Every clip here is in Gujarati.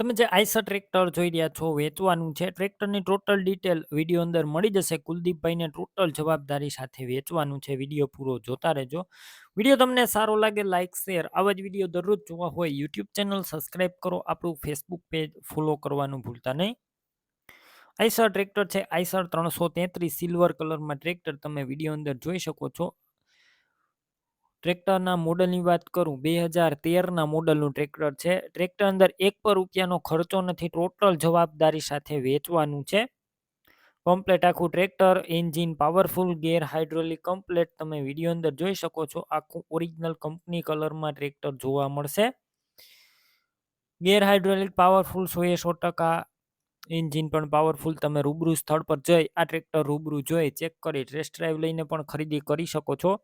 તમે જે આઈસર ટ્રેક્ટર જોઈ રહ્યા છો, વેચવાનું છે, ટ્રેક્ટરની ટોટલ ડિટેલ વીડિયો અંદર મળી જશે. કુલદીપભાઈને ટોટલ જવાબદારી સાથે વેચવાનું છે. વીડિયો પૂરો જોતા રહેજો. વીડિયો તમને સારો લાગે લાઇક શેર આવા જ વીડિયો દરરોજ જોવા હોય યુટ્યુબ ચેનલ સબસ્ક્રાઈબ કરો. આપણું ફેસબુક પેજ ફોલો કરવાનું ભૂલતા નહીં. આઈસર ટ્રેક્ટર છે આઈસર ત્રણસો તેત્રીસ સિલ્વર કલરમાં ટ્રેક્ટર તમે વીડિયો અંદર જોઈ શકો છો. ટ્રેક્ટરના મોડલની વાત કરું, બે હજાર તેરના મોડલનું ટ્રેક્ટર છે. ટ્રેક્ટર અંદર એક પર રૂપિયાનો ખર્ચો નથી, ટોટલ જવાબદારી સાથે વેચવાનું છે. કમ્પ્લેટ આખું tractor, engine, powerful, gear hydraulic, complete તમે વીડિયો અંદર જોઈ શકો છો. આખું ઓરિજિનલ કંપની કલરમાં ટ્રેક્ટર જોવા મળશે. ગેર હાઇડ્રોલિક, પાવરફુલ એ સો ટકા એન્જિન પણ પાવરફુલ. તમે રૂબરૂ સ્થળ પર જઈ આ ટ્રેક્ટર રૂબરૂ જોઈ, ચેક કરી, ટેસ્ટ ડ્રાઈવ લઈને પણ ખરીદી કરી શકો છો.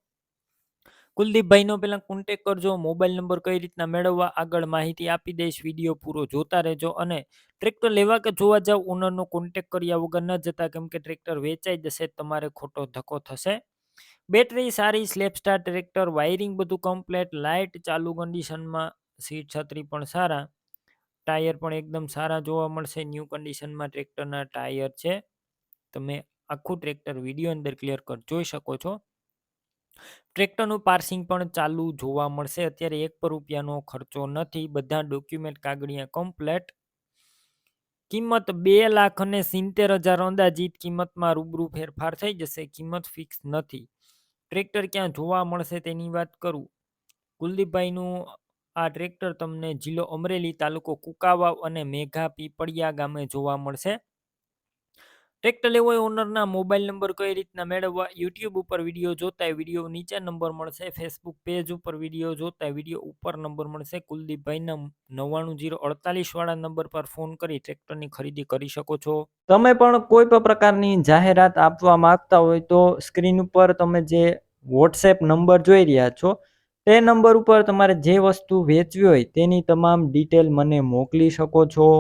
કુલદીપભાઈનો પહેલાં કોન્ટેક કરજો મોબાઈલ નંબર કઈ રીતના મેળવવા આગળ માહિતી આપી દઈશ વીડિયો પૂરો જોતા રહેજો અને ટ્રેક્ટર લેવા કે જોવા જાવ ઓનરનો કોન્ટેક કર્યા વગર ન જતા, કેમ કે ટ્રેક્ટર વેચાઈ જશે, તમારે ખોટો ધક્કો થશે. બેટરી સારી સ્લેપ સ્ટાર ટ્રેક્ટર વાયરિંગ બધું કમ્પ્લેટ લાઇટ ચાલુ કન્ડિશનમાં સીટ છત્રી પણ સારા, ટાયર પણ એકદમ સારા જોવા મળશે ન્યૂ કન્ડિશનમાં ટ્રેક્ટરના ટાયર છે. તમે આખું ટ્રેક્ટર વીડિયો અંદર ક્લિયર કર, જોઈ શકો છો. ટ્રેક્ટરનું પાર્સિંગ પણ ચાલુ જોવા મળશે. અત્યારે એક પર રૂપિયાનો ખર્ચો નથી. બધા ડોક્યુમેન્ટ કાગળિયા કમ્પ્લેટ. કિંમત બે લાખ અને સિત્તેર હજાર અંદાજિત કિંમતમાં રૂબરૂ ફેરફાર થઈ જશે. કિંમત ફિક્સ નથી. ટ્રેક્ટર ક્યાં જોવા મળશે તેની વાત કરું. કુલદીપભાઈનું આ ટ્રેક્ટર તમને જિલ્લો અમરેલી તાલુકો કુકાવાવ અને મેઘા પીપળિયા ગામે જોવા મળશે. ટ્રેક્ટર લેવો હોય ઓનરના મોબાઈલ નંબર કઈ રીતના મેળવવા યુટ્યુબ ઉપર વીડિયો જોતા વીડિયો નીચે નંબર મળશે ફેસબુક પેજ ઉપર વીડિયો જોતા વીડિયો ઉપર નંબર મળશે. કુલદીપભાઈના નવ્વાણું જીરો અડતાલીસ વાળા નંબર પર ફોન કરી ટ્રેક્ટરની ખરીદી કરી શકો છો. તમે પણ કોઈ પણ પ્રકારની જાહેરાત આપવા માંગતા હોય તો સ્ક્રીન ઉપર તમે જે વોટ્સએપ નંબર જોઈ રહ્યા છો, તે નંબર ઉપર તમારે જે વસ્તુ વેચવી હોય તેની તમામ ડિટેલ મને મોકલી શકો છો.